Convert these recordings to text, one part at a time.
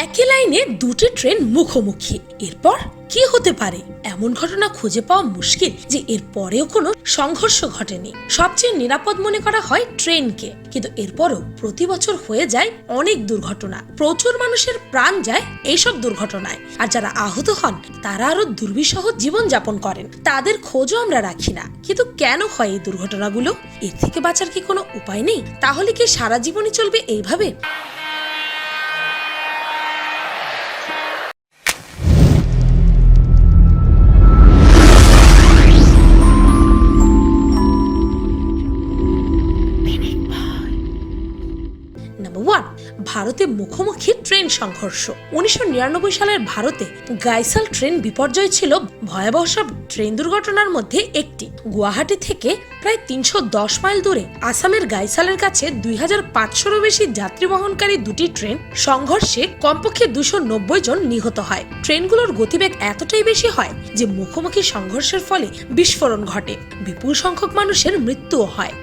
একই লাইনে দুটি ট্রেন মুখোমুখি। এরপর কি হতে পারে? এমন ঘটনা খুঁজে পাওয়া মুশকিল যে এর পরেও কোনো সংঘর্ষ ঘটেনি। সবচেয়ে নিরাপদ মনে করা হয় ট্রেনকে। কিন্তু এরপরও প্রতি বছর হয়ে যায় অনেক দুর্ঘটনা। প্রচুর মানুষের প্রাণ যায় এইসব দুর্ঘটনায়। আর যারা আহত হন, তারা আরও দুর্বিষহ জীবন যাপন করেন। তাদের খোঁজও আমরা রাখি না। কিন্তু কেন হয় এই দুর্ঘটনাগুলো? এর থেকে বাঁচার কি কোনো উপায় নেই? তাহলে কি সারা জীবনই চলবে এইভাবে? ভারতে মুখোমুখি ট্রেন সংঘর্ষ। উনিশশো নিরানব্বই সালের ভারতে গাইসাল ট্রেন বিপর্যয় ছিল ভয়াবহ সব ট্রেন দুর্ঘটনার মধ্যে একটি। গুয়াহাটি থেকে প্রায় তিনশো দশ মাইল দূরে আসামের গাইসালের কাছে দুই হাজার পাঁচশোরও বেশি যাত্রী বহনকারী দুটি ট্রেন সংঘর্ষে কমপক্ষে দুশো নব্বই জন নিহত হয়। ট্রেনগুলোর গতিবেগ এতটাই বেশি হয় যে মুখোমুখি সংঘর্ষের ফলে বিস্ফোরণ ঘটে। বিপুল সংখ্যক মানুষের মৃত্যুও হয়।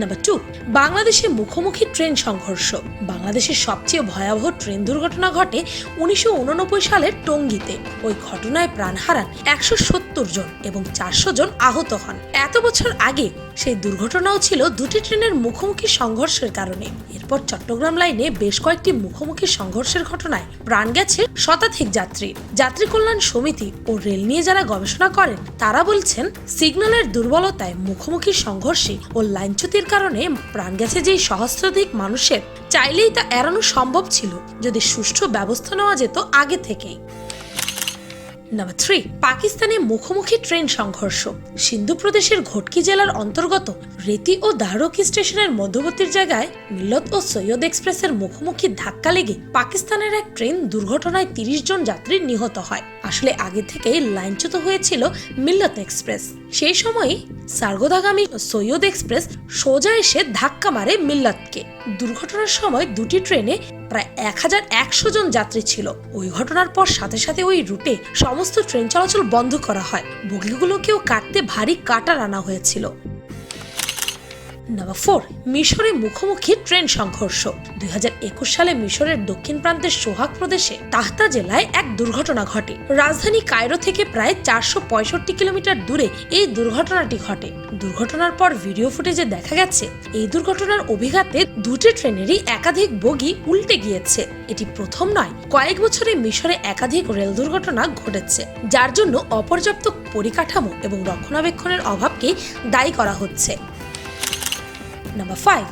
নাম্বার টু বাংলাদেশে মুখোমুখি ট্রেন সংঘর্ষ। বাংলাদেশের সবচেয়ে ভয়াবহ ট্রেন দুর্ঘটনা ঘটে উনিশশো উননব্বই সালের টঙ্গিতে। ওই ঘটনায় প্রাণ হারান একশো সত্তর জন এবং চারশো জন আহত হন। এত বছর আগে সেই দুর্ঘটনাও ছিল দুটি ট্রেনের মুখোমুখি সংঘর্ষের কারণে। এরপর চট্টগ্রাম লাইনে বেশ কয়েকটি মুখোমুখি সংঘর্ষের ঘটনায় প্রাণ গেছে শতাধিক যাত্রী। যাত্রী কল্যাণ সমিতি ও রেল নিয়ে যারা গবেষণা করেন, তারা বলছেন, সিগন্যালের দুর্বলতায় মুখোমুখি সংঘর্ষে ও লাইনচ্যুতির কারণে প্রাণ গেছে যেই সহস্রাধিক মানুষের। চাইলেই তা এড়ানো সম্ভব ছিল যদি সুষ্ঠু ব্যবস্থা নেওয়া যেত আগে থেকেই। নাম্বার থ্রি পাকিস্তানে মুখোমুখি ট্রেন সংঘর্ষ। সিন্ধু প্রদেশের ঘটকি জেলার অন্তর্গত রেতি ও দাহরকি স্টেশনের মধ্যবর্তীর জায়গায় মিলত ও সৈয়দ এক্সপ্রেসের মুখোমুখি ধাক্কা লেগে পাকিস্তানের এক ট্রেন দুর্ঘটনায় তিরিশ জন যাত্রী নিহত হয়। আসলে আগে থেকেই লাইনচ্যুত হয়েছিল মিলত এক্সপ্রেস। সেই সময়ই সার্গোদাগামী সৈয়দ এক্সপ্রেস সোজা এসে ধাক্কা মারে মিল্লাতকে। দুর্ঘটনার সময় দুটি ট্রেনে প্রায় এক হাজার একশো জন যাত্রী ছিল। ওই ঘটনার পর সাথে সাথে ওই রুটে সমস্ত ট্রেন চলাচল বন্ধ করা হয়। বগিগুলোকেও কাটতে ভারী কাটার আনা হয়েছিল। নাম্বার ফোর মিশরে মুখোমুখি ট্রেন সংঘর্ষ। দু হাজার একুশ সালে মিশরের দক্ষিণ প্রান্তের সোহাগ প্রদেশে তাহতা জেলায় এক দুর্ঘটনা ঘটে। রাজধানী কায়রো থেকে প্রায় চারশো পঁয়ষট্টি কিলোমিটার দূরে এই দুর্ঘটনাটি ঘটে। দুর্ঘটনার পর ভিডিও ফুটেজে দেখা গেছে, এই দুর্ঘটনার অভিঘাতে দুটি ট্রেনেরই একাধিক বগি উল্টে গিয়েছে। এটি প্রথম নয়, কয়েক বছরে মিশরে একাধিক রেল দুর্ঘটনা ঘটেছে, যার জন্য অপর্যাপ্ত পরিকাঠামো এবং রক্ষণাবেক্ষণের অভাবকে দায়ী করা হচ্ছে। নাম্বার ফাইভ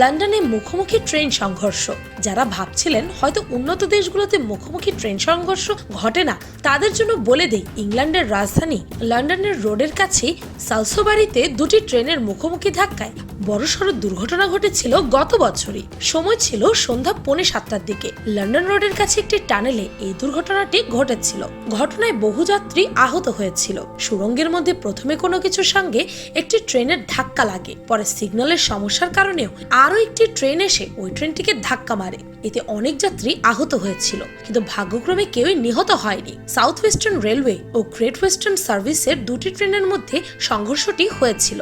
লন্ডনে মুখোমুখি ট্রেন সংঘর্ষ। যারা ভাবছিলেন হয়তো উন্নত দেশগুলোতে মুখোমুখি ট্রেন সংঘর্ষ ঘটে না, তাদের জন্য বলে দেই, ইংল্যান্ডের রাজধানী লন্ডনের রোডের কাছে সালসোবাড়িতে দুটি ট্রেনের মুখোমুখি ধাক্কায়। বড়সড় দুর্ঘটনা ঘটেছিল গত বছরই। সময় ছিল সন্ধ্যা পৌনে সাতটার দিকে। লন্ডন রোডের কাছে একটি টানেলে এই দুর্ঘটনাটি ঘটেছিল। ঘটনায় বহু যাত্রী আহত হয়েছিল। সুড়ঙ্গের মধ্যে প্রথমে কোনো কিছুর সঙ্গে একটি ট্রেনের ধাক্কা লাগে। পরে সিগন্যালের সমস্যার কারণেও আরও একটি ট্রেন এসে ওই ট্রেনটিকে ধাক্কা মারে। এতে অনেক যাত্রী আহত হয়েছিল, কিন্তু ভাগ্যক্রমে কেউই নিহত হয়নি। সাউথ ওয়েস্টার্ন রেলওয়ে ও গ্রেট ওয়েস্টার্ন সার্ভিসের দুটি ট্রেনের মধ্যে সংঘর্ষটি হয়েছিল।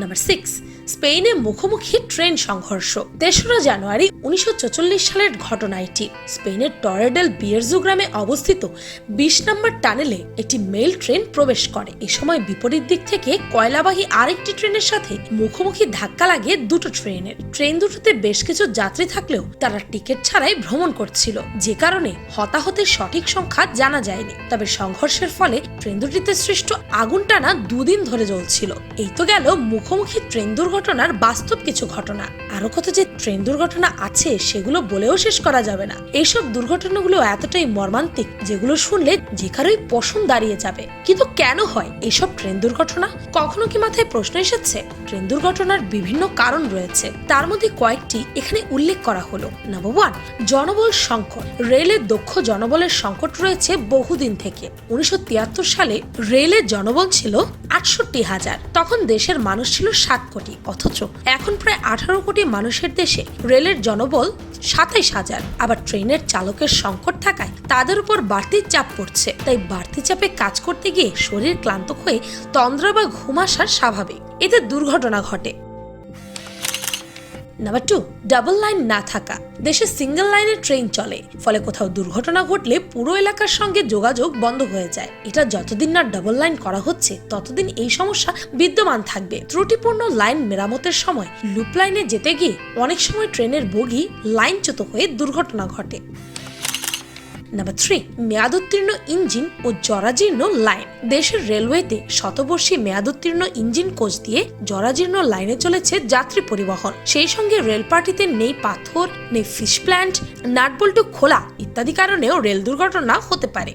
নাম্বার সিক্স স্পেনে মুখোমুখি ট্রেন সংঘর্ষ। তেসরা জানুয়ারি উনিশশো সালের ঘটনা এটি। স্পেনের টরেডেল বিয়েরজু গ্রামে অবস্থিত বিশ নম্বর টানেলে একটি মেল ট্রেন প্রবেশ করে। এ সময় বিপরীত দিক থেকে কয়লাবাহী আরেকটি ট্রেনের সাথে মুখোমুখি ধাক্কা লাগে দুটো ট্রেনের। ট্রেন দুটোতে বেশ কিছু যাত্রী থাকলেও তারা টিকিট ছাড়াই ভ্রমণ করছিল। যে কারণে হতাহতের সঠিক সংখ্যা জানা যায়নি। তবে সংঘর্ষের ফলে ট্রেন দুটিতে সৃষ্ট আগুন টানা দুদিন ধরে জ্বলছিল। এই তো গেল মুখোমুখি ট্রেন দুর্ঘটনার বাস্তব কিছু ঘটনা আরও কত যে ট্রেন দুর্ঘটনা আছে সেগুলো বলেও শেষ করা যাবে না। এইসব দুর্ঘটনাগুলো এতটাই মর্মান্তিক যেগুলো শুনলে যে কারোই পশম দাঁড়িয়ে যাবে। কিন্তু কেন হয় এসব ট্রেন দুর্ঘটনা? কখনো কি মাথায় প্রশ্ন এসেছে? ট্রেন দুর্ঘটনার বিভিন্ন কারণ রয়েছে। তার মধ্যে কয়েকটি এখানে উল্লেখ করা হলো। নাম্বার ওয়ান জনবল সংকট। রেলের দক্ষ জনবলের সংকট রয়েছে বহুদিন থেকে। উনিশশো তিয়াত্তর সালে রেলের জনবল ছিল আটষট্টি হাজার। তখন দেশের মানুষ ছিল সাত কোটি। অথচ এখন প্রায় আঠারো কোটি মানুষের দেশে রেলের জনবল সাতাইশ হাজার। আবার ট্রেনের চালকের সংকট থাকায় তাদের উপর বাড়তি চাপ পড়ছে। তাই বাড়তি চাপে কাজ করতে গিয়ে শরীর ক্লান্ত হয়ে তন্দ্রা বা ঘুম আসার স্বাভাবিক। এতে দুর্ঘটনা ঘটে। নাম্বার টু ডাবল লাইন না থাকা। দেশে সিঙ্গেল লাইনে ট্রেন চলে, ফলে কোথাও দুর্ঘটনা ঘটলে পুরো এলাকার সঙ্গে যোগাযোগ বন্ধ হয়ে যায়। এটা যতদিন না ডাবল লাইন করা হচ্ছে, ততদিন এই সমস্যা বিদ্যমান থাকবে। ত্রুটিপূর্ণ লাইন মেরামতের সময় লুপ লাইনে যেতে গিয়ে অনেক সময় ট্রেনের বগি লাইনচ্যুত হয়ে দুর্ঘটনা ঘটে। নাম্বার থ্রি মেয়াদোত্তীর্ণ ইঞ্জিন ও জরাজীর্ণ লাইন। দেশের রেলওয়েতে শতবর্ষী মেয়াদোত্তীর্ণ ইঞ্জিন কোচ দিয়ে জরাজীর্ণ লাইনে চলেছে যাত্রী পরিবহন। সেই সঙ্গে রেলপার্টিতে নেই পাথর, নেই ফিশ প্ল্যান্ট, নাটবল্টু খোলা ইত্যাদি কারণেও রেল দুর্ঘটনা হতে পারে।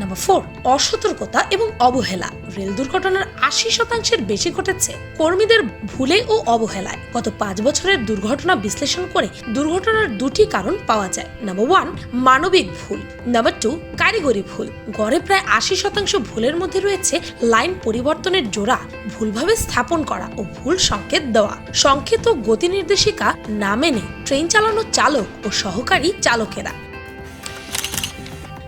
নাম্বার ফোর অসতর্কতা এবং অবহেলা। রেল দুর্ঘটনার আশি শতাংশের বেশি ঘটেছে কর্মীদের ভুলে ও অবহেলায়। গত পাঁচ বছরের দুর্ঘটনা বিশ্লেষণ করে দুর্ঘটনার দুটি কারণ পাওয়া যায়। নাম্বার ওয়ান মানবিক ভুল। নাম্বার টু কারিগরি ভুল। গড়ে প্রায় আশি শতাংশ ভুলের মধ্যে রয়েছে লাইন পরিবর্তনের জোড়া, ভুলভাবে স্থাপন করা ও ভুল সংকেত দেওয়া। সংকেত ও গতি নির্দেশিকা না মেনে ট্রেন চালানো চালক ও সহকারী চালকেরা।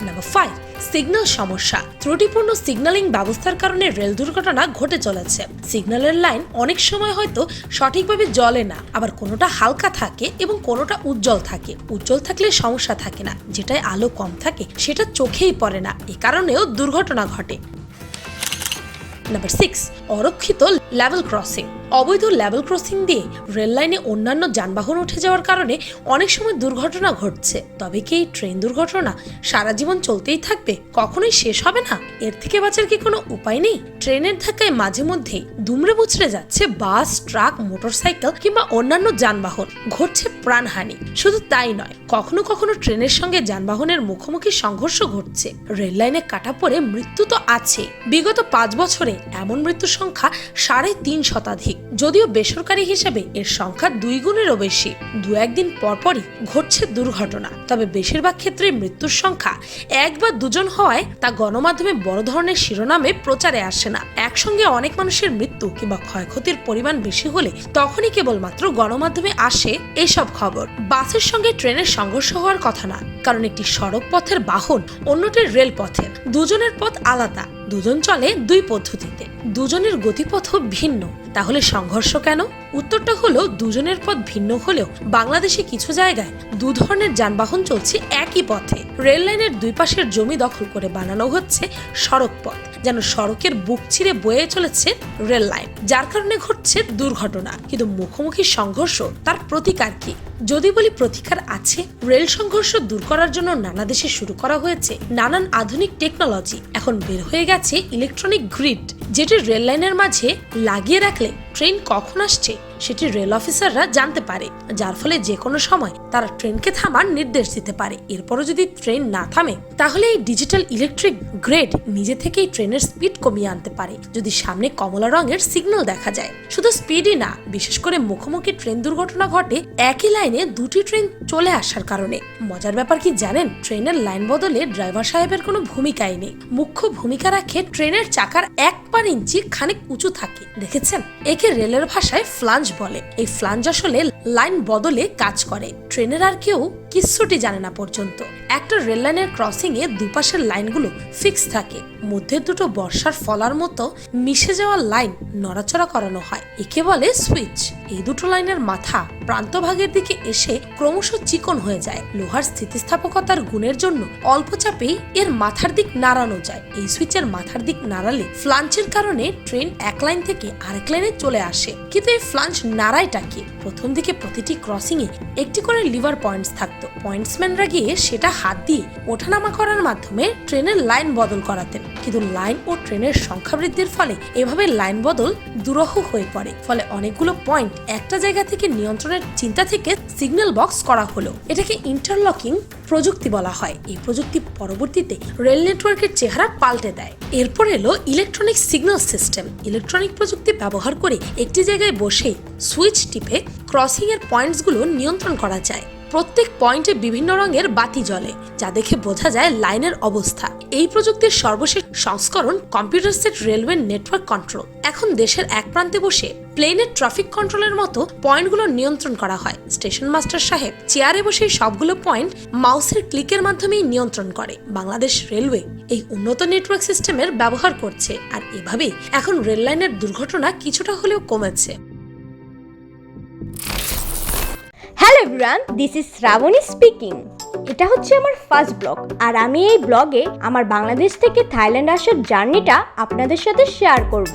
নাম্বার ফাইভ সিগন্যাল সমস্যা। ত্রুটিপূর্ণ সিগন্যালিং ব্যবস্থার কারণে রেল দুর্ঘটনা ঘটে চলেছে। সিগন্যালের লাইন অনেক সময় হয়তো সঠিকভাবে জ্বলে না, আবার কোনোটা হালকা থাকে এবং কোনোটা উজ্জ্বল থাকে। উজ্জ্বল থাকলে সমস্যা থাকে না, যেটায় আলো কম থাকে সেটা চোখেই পড়ে না, এ কারণেও দুর্ঘটনা ঘটে। নাম্বার সিক্স, অরক্ষিত লেভেল ক্রসিং। অবৈধ লেভেল ক্রসিং দিয়ে রেল লাইনে অন্যান্য যানবাহন উঠে যাওয়ার কারণে অনেক সময় দুর্ঘটনা ঘটছে। তবে কি এই ট্রেন দুর্ঘটনা সারা জীবন চলতেই থাকবে? কখনোই শেষ হবে না? এর থেকে বাঁচার কি কোনো উপায় নেই? ট্রেনের ধাক্কায় মাঝে মধ্যেই দুমড়ে মুচড়ে যাচ্ছে বাস ট্রাক মোটরসাইকেল কিংবা অন্যান্য যানবাহন। ঘটছে প্রাণহানি। শুধু তাই নয়, কখনো কখনো ট্রেনের সঙ্গে যানবাহনের মুখোমুখি সংঘর্ষ ঘটছে। রেল লাইনে কাটা পড়ে মৃত্যু তো আছে। বিগত পাঁচ বছরে এমন মৃত্যুর সংখ্যা সাড়ে তিন শতাধিক। যদিও বেসরকারি হিসেবে এর সংখ্যা দুই গুণেরও বেশি, দু একদিন পরপরই ঘটছে দুর্ঘটনা। তবে বেশিরভাগ ক্ষেত্রে মৃত্যুর সংখ্যা এক বা দুজন হওয়ায় তা গণমাধ্যমে বড় ধরনের শিরোনামে প্রচারে আসে না। একসঙ্গে অনেক মানুষের মৃত্যু কিংবা ক্ষয়ক্ষতির পরিমাণ বেশি হলে তখনই কেবলমাত্র গণমাধ্যমে আসে এসব খবর। বাসের সঙ্গে ট্রেনের সংঘর্ষ হওয়ার কথা না, কারণ একটি সড়ক পথের বাহন অন্যটির রেল পথের দুজনের পথ আলাদা। দুজন চলে দুই পদ্ধতিতে। দুজনের গতিপথও ভিন্ন। তাহলে সংঘর্ষ কেন? উত্তরটা হলো দুজনের পথ ভিন্ন হলেও বাংলাদেশে কিছু জায়গায় দু ধরনের যানবাহন চলছে একই পথে। রেল লাইনের দুই পাশের জমি দখল করে বানানো হচ্ছে সড়ক পথ, যেন সড়কের বুক ছিঁড়ে বয়ে চলেছে রেল লাইন। যার কারণে ঘটছে দুর্ঘটনা। কিন্তু মুখোমুখি সংঘর্ষ, তার প্রতিকার কি? যদি বলি প্রতিকার আছে, রেল সংঘর্ষ দূর করার জন্য নানা দেশে শুরু করা হয়েছে। নানান আধুনিক টেকনোলজি এখন বের হয়ে গেছে ইলেকট্রনিক গ্রিড। যেটি রেল লাইনের মাঝে লাগিয়ে রাখলে ট্রেন কখন আসছে সেটি রেল অফিসাররা জানতে পারে, যার ফলে যে কোনো সময় তারা ট্রেনকে থামার নির্দেশ দিতে পারে। এরপরও যদি ট্রেন না থামে, তাহলে এই ডিজিটাল ইলেকট্রিক গ্রেড নিজে থেকেই ট্রেনের স্পিড কমিয়ে আনতে পারে। যদি সামনে কমলা রঙের সিগন্যাল দেখা যায়, শুধু স্পিডই না, বিশেষ করে মুখোমুখি ট্রেন দুর্ঘটনা ঘটে, একই লাইনে দুটি ট্রেন চলে আসার কারণে। মজার ব্যাপার কি জানেন, ট্রেনের লাইন বদলে ড্রাইভার সাহেবের কোনো ভূমিকাই নেই। মুখ্য ভূমিকা রাখে ট্রেনের চাকার এক পার ইঞ্চি খানিক উঁচু থাকে। দেখেছেন? একে রেলের ভাষায় ফ্লাঞ্জ বলে। এই ফ্লাঞ্জ আসলে লাইন বদলে কাজ করে। ট্রেনের আর কেউ কিচ্ছুটি জানে না পর্যন্ত। একটা রেল লাইনের ক্রসিং এ দুপাশের লাইনগুলো ফিক্স থাকে। মধ্যে দুটো বর্ষার ফলার মতো মিশে যাওয়া লাইন নড়াচড়া করানো হয়। একে বলে সুইচ। এই দুটো লাইনের মাথা প্রান্তভাগের দিকে এসে ক্রমশ চিকন হয়ে যায়। লোহার স্থিতিস্থাপকতার গুণের জন্য অল্প চাপেই এর মাথার দিক নাড়ানো যায়। এই সুইচের মাথার দিক নাড়ালে ফ্লাঞ্চের কারণে ট্রেন এক লাইন থেকে আরেক লাইনে চলে আসে। কিন্তু এই ফ্লাঞ্চ নাড়াইটা কি? প্রথম দিকে প্রতিটি ক্রসিং এ একটি করে লিভার পয়েন্টস থাকতো। পয়েন্টসম্যানরা গিয়ে সেটা হাত দিয়ে ওঠানামা করার মাধ্যমে ট্রেনের লাইন বদল করাতেন। কিন্তু লাইন ও ট্রেনের সংখ্যা বৃদ্ধির ফলে এভাবে লাইন বদল দুরহ হয়ে পড়ে। ফলে অনেকগুলো পয়েন্ট একটা জায়গা থেকে নিয়ন্ত্রণের চিন্তা থেকে সিগন্যাল বক্স করা হলো। এটাকে ইন্টারলকিং প্রযুক্তি বলা হয়। এই প্রযুক্তি পরবর্তীতে রেল নেটওয়ার্কের চেহারা পাল্টে দেয়। এরপর এলো ইলেকট্রনিক সিগন্যাল সিস্টেম। ইলেকট্রনিক প্রযুক্তি ব্যবহার করে একটি জায়গায় বসে সুইচ টিপে ক্রসিং এর পয়েন্টসগুলো নিয়ন্ত্রণ করা যায়। প্রত্যেক পয়েন্টে বিভিন্ন রঙের বাতি জ্বলে, যা দেখে বোঝা যায় লাইনের অবস্থা। এই প্রযুক্তির সর্বশেষ সংস্করণ computer set railway network control. এখন দেশের এক প্রান্তে বসে প্লেনের ট্রাফিক কন্ট্রোলের মতো পয়েন্টগুলো নিয়ন্ত্রণ করা হয়। স্টেশন মাস্টার সাহেব চেয়ারে বসে সবগুলো পয়েন্ট মাউসের ক্লিকের মাধ্যমেই নিয়ন্ত্রণ করে। বাংলাদেশ রেলওয়ে এই উন্নত নেটওয়ার্ক সিস্টেমের ব্যবহার করছে, আর এভাবেই এখন রেল লাইনের দুর্ঘটনা কিছুটা হলেও কমেছে। Hello everyone this is Shrabani speaking এটা হচ্ছে আমার ফার্স্ট ব্লগ আর আমি এই ব্লগে আমার বাংলাদেশ থেকে থাইল্যান্ড আসার জার্নিটা আপনাদের সাথে শেয়ার করব।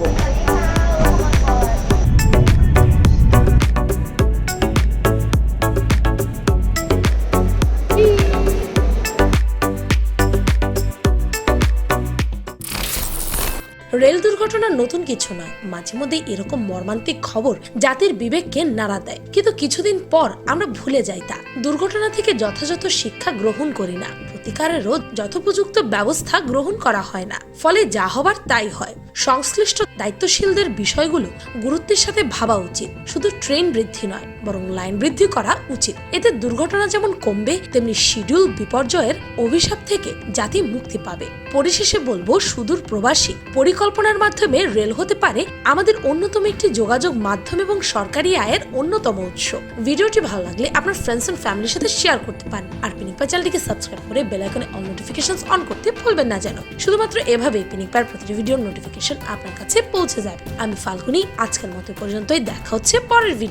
রেল দুর্ঘটনা নতুন কিছু নয়। মাঝে মধ্যে এরকম মর্মান্তিক খবর জাতির বিবেককে নাড়া দেয়। কিন্তু কিছুদিন পর আমরা ভুলে যাই তা। দুর্ঘটনা থেকে যথাযথ শিক্ষা গ্রহণ করি না। প্রতিকারেরও যথোপযুক্ত ব্যবস্থা গ্রহণ করা হয় না। ফলে যা হবার তাই হয়। সংশ্লিষ্ট দায়িত্বশীলদের বিষয়গুলো গুরুত্বের সাথে ভাবা উচিত। শুধু ট্রেন বৃদ্ধি নয়। বরং লাইন বৃদ্ধি করা উচিত। এতে দুর্ঘটনা যেমন কমবে, তেমনি শিডিউল বিপর্যয়ের অভিশাপ থেকে জাতি মুক্তি পাবে। পরিশেষে বলব, সুদূর প্রবাসী, পরিকল্পনার মাধ্যমে রেল হতে পারে আমাদের অন্যতম একটি যোগাযোগ মাধ্যম এবং সরকারি আয়ের অন্যতম উৎস। ভিডিওটি ভালো লাগলে আপনার ফ্রেন্ডস এন্ড ফ্যামিলির সাথে শেয়ার করতে পারেন। আর পিনিকপা চ্যানেলটিকে সাবস্ক্রাইব করে বেল আইকনে অল নোটিফিকেশনস অন করতে ভুলবেন না যেন। শুধুমাত্র এভাবে পিনিকপার প্রতিটি ভিডিওর নোটিফিকেশন আপনার কাছে পৌঁছে যাবে। আমি ফাল্গুনি, আজকের মতো পর্যন্তই। দেখা হচ্ছে পরের ভিডিও